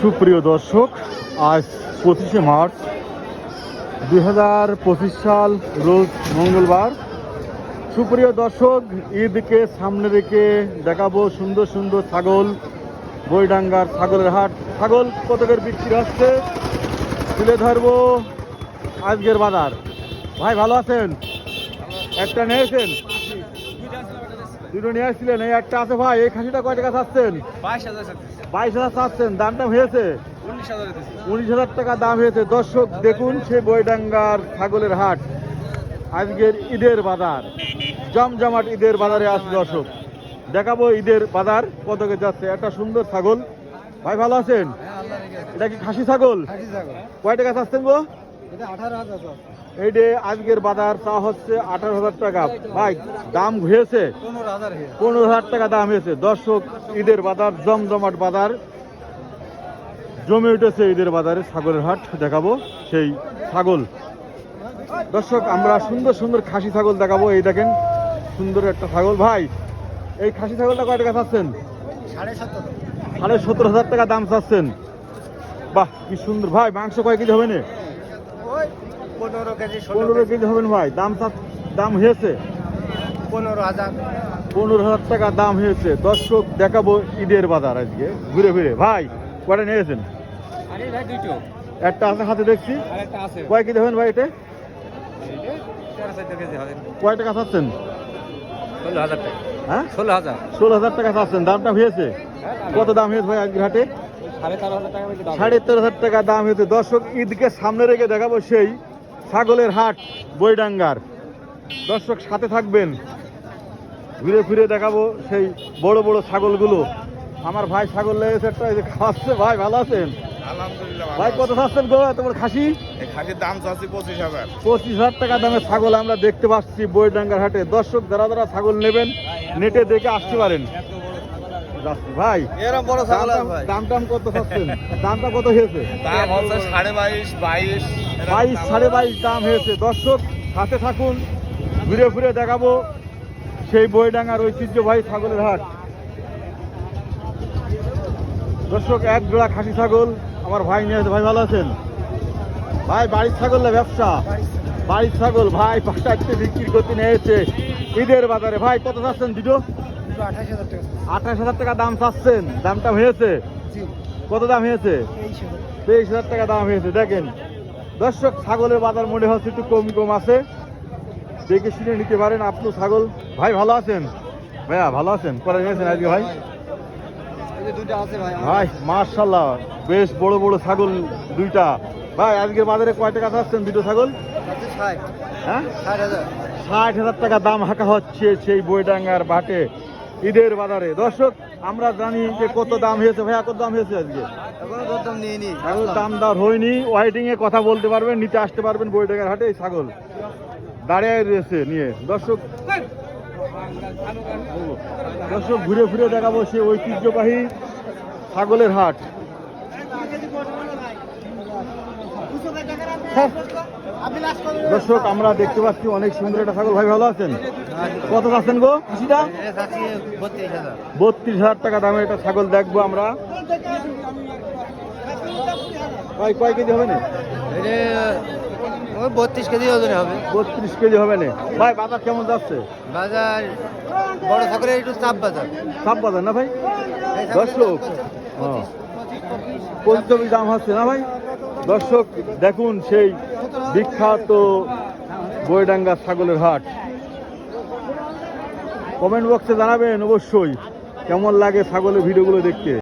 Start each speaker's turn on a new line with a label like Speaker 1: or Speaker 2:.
Speaker 1: সুপ্রিয় দর্শক, আজ পঁচিশে মার্চ, দুই হাজার পঁচিশ সাল, রোজ মঙ্গলবার। সুপ্রিয় দর্শক ঈদকে সামনে রেখে দেখাবো সুন্দর সুন্দর ছাগল বইডাঙ্গার ছাগলের হাট। ছাগল কতকের বিক্রি হচ্ছে? তুলে ধরবো আজকের বাজার। ভাই, ভালো আছেন? একটা নিয়েছেন? দুটো নিয়ে আসছিলেন, এই একটা আছে ভাই, এই খাসিটা কয় টাকা চাচ্ছেন
Speaker 2: হাজার
Speaker 1: বাইশ হাজার চাচ্ছেন দামটা হয়েছে?
Speaker 2: উনিশ হাজার
Speaker 1: টাকা দাম হয়েছে। দর্শক দেখুন সে বইডাঙ্গার ছাগলের হাট। আজকের ঈদের বাজার। জমজমাট ঈদের বাজারে আছে দর্শক। দেখাবো ঈদের বাজার কতকে যাচ্ছে। একটা সুন্দর ছাগল। ভাই ভালো আছেন? এটা কি খাসি ছাগল। কয় টাকা চাচ্ছেন গো? এই যে আজকের বাজার চা হচ্ছে আঠারো হাজার টাকা। ভাই দাম হয়েছে?
Speaker 2: পনেরো হাজার
Speaker 1: টাকা দাম হয়েছে। দর্শক ঈদের বাজার জমজমাট বাজার। জমে উঠেছে ঈদের বাজারে ছাগলের হাট দেখাবো সেই ছাগল। দর্শক আমরা সুন্দর সুন্দর খাসি ছাগল দেখাবো। এই দেখেন সুন্দর একটা ছাগল। ভাই এই খাসি ছাগলটা কয় টাকা চাচ্ছেন?
Speaker 2: সাড়ে সতেরো
Speaker 1: সত্তর হাজার টাকা দাম চাচ্ছেন। বাহ কি সুন্দর। ভাই মাংস কয় কেজি হবে না?
Speaker 2: পনেরো কেজি
Speaker 1: পনেরো কেজি। হবেন ভাই দাম দাম হয়েছে?
Speaker 2: পনেরো হাজার।
Speaker 1: পনেরো হাজার টাকা দাম হয়েছে। দর্শক দেখাবো ঈদের বাজার আজকে ঘুরে ঘুরে ভাই কয়টা নিয়েছেন
Speaker 2: আরে ভাই দুইটো
Speaker 1: একটা আছে হাতে দেখছি। কয় কেজি হবেন ভাই এটা? কয় টাকা চাচ্ছেন?
Speaker 2: ষোলো হাজার টাকা।
Speaker 1: হ্যাঁ?
Speaker 2: ষোলো হাজার।
Speaker 1: ষোলো হাজার টাকা চাচ্ছেন। দামটা হয়েছে? কত দাম হয়েছে ভাই আজকের হাটে?
Speaker 2: সাড়ে তেরো হাজার টাকা দাম
Speaker 1: সাড়ে তেরো হাজার টাকা দাম হয়েছে। দর্শক ঈদকে সামনে রেখে দেখাবো সেই ছাগলের হাট বইডাঙ্গার দর্শক সাথে থাকবেন। ঘুরে ফিরে দেখাবো সেই বড় বড় ছাগলগুলো। আমার ভাই ছাগল লেগেছে একটা এই যে খাওয়াচ্ছে ভাই ভালো আছেন? ভাই কত চাচ্ছেন গো? তোমার খাসি?
Speaker 3: খাসির দাম চাচ্ছি পঁচিশ হাজার।
Speaker 1: পঁচিশ হাজার টাকা দামের ছাগল আমরা দেখতে পাচ্ছি বইডাঙ্গার হাটে। দর্শক যারা যারা ছাগল নেবেন নেটে দেখে আসতে পারেন। যাচ্ছি। ভাই
Speaker 3: এরকম বড়
Speaker 1: দাম- দাম টাম কত চাচ্ছেন দামটা কত হয়েছে?
Speaker 3: দাম হচ্ছে সাড়ে বাইশ বাইশ
Speaker 1: বাইশ সাড়ে বাইশ দাম হয়েছে। দর্শক সাথে থাকুন ঘুরে ঘুরে দেখাবো সেই বইডাঙ্গার ঐতিহ্যবাহী ছাগলের হাট। দর্শক এক জোড়া খাসি ছাগল আমার ভাই নিয়ে ভাই ভালো আছেন? ভাই বাড়ির ছাগল না ব্যবসা? বাড়ির ছাগল ভাই পাঁচটা বিক্রি করতে নিয়েছে ঈদের বাজারে। ভাই কত চাচ্ছেন দুটো
Speaker 2: দুটো আঠাশ হাজার টাকা
Speaker 1: দাম চাচ্ছেন? দামটা হয়েছে? কত দাম হয়েছে?
Speaker 2: তেইশ হাজার।
Speaker 1: টাকা দাম হয়েছে দেখেন। দর্শক ছাগলের বাজার মনে হচ্ছে একটু কম কম আছে। দেখে শুনে নিতে পারেন আপনি ছাগল। ভাই ভালো আছেন? ভাইয়া ভালো আছেন? পরে নিয়েছেন আজকে ভাই?
Speaker 2: ভাই
Speaker 1: মার্শাল্লাহ বেশ বড় বড় ছাগল দুইটা। ভাই আজকের বাজারে কয় টাকা চাচ্ছেন দুটো ছাগল? হ্যাঁ?
Speaker 2: ষাট হাজার।
Speaker 1: টাকা দাম হাঁকা হচ্ছে সেই বইডাঙ্গার বাটে। ঈদের বাজারে। দর্শক আমরা জানি যে কত দাম হয়েছে ভাইয়া কত দাম হয়েছে আজকে? এখনও দাম দর হয়নি। ওয়াইটিং এ কথা বলতে পারবেন নিতে আসতে পারবেন বইটাকার হাটে এই ছাগল দাঁড়িয়ে রয়েছে নিয়ে। দর্শক দর্শক ঘুরে ফিরে দেখাবো সে ঐতিহ্যবাহী ছাগলের হাট। দর্শক আমরা দেখতে পাচ্ছি অনেক সুন্দর একটা ছাগল। ভাই ভালো আছেন? কত আছেন গো? খুশিটা
Speaker 2: বত্রিশ হাজার
Speaker 1: টাকা দামের একটা ছাগল দেখব আমরা। ভাই কয় কেজি হবে না?
Speaker 2: বত্রিশ কেজি ওজনে হবে
Speaker 1: বত্রিশ কেজি হবে না। ভাই বাজার কেমন যাচ্ছে?
Speaker 2: বাজার বড় ঠাকুরের একটু চাপ বাজার
Speaker 1: সাপ বাজার না ভাই দর্শক পঞ্চমী দাম হচ্ছে না ভাই? দর্শক দেখুন সেই বিখ্যাত বইডাঙ্গা ছাগলের হাট। কমেন্ট বক্সে জানাবেন অবশ্যই কেমন লাগে ছাগলের ভিডিওগুলো দেখতে।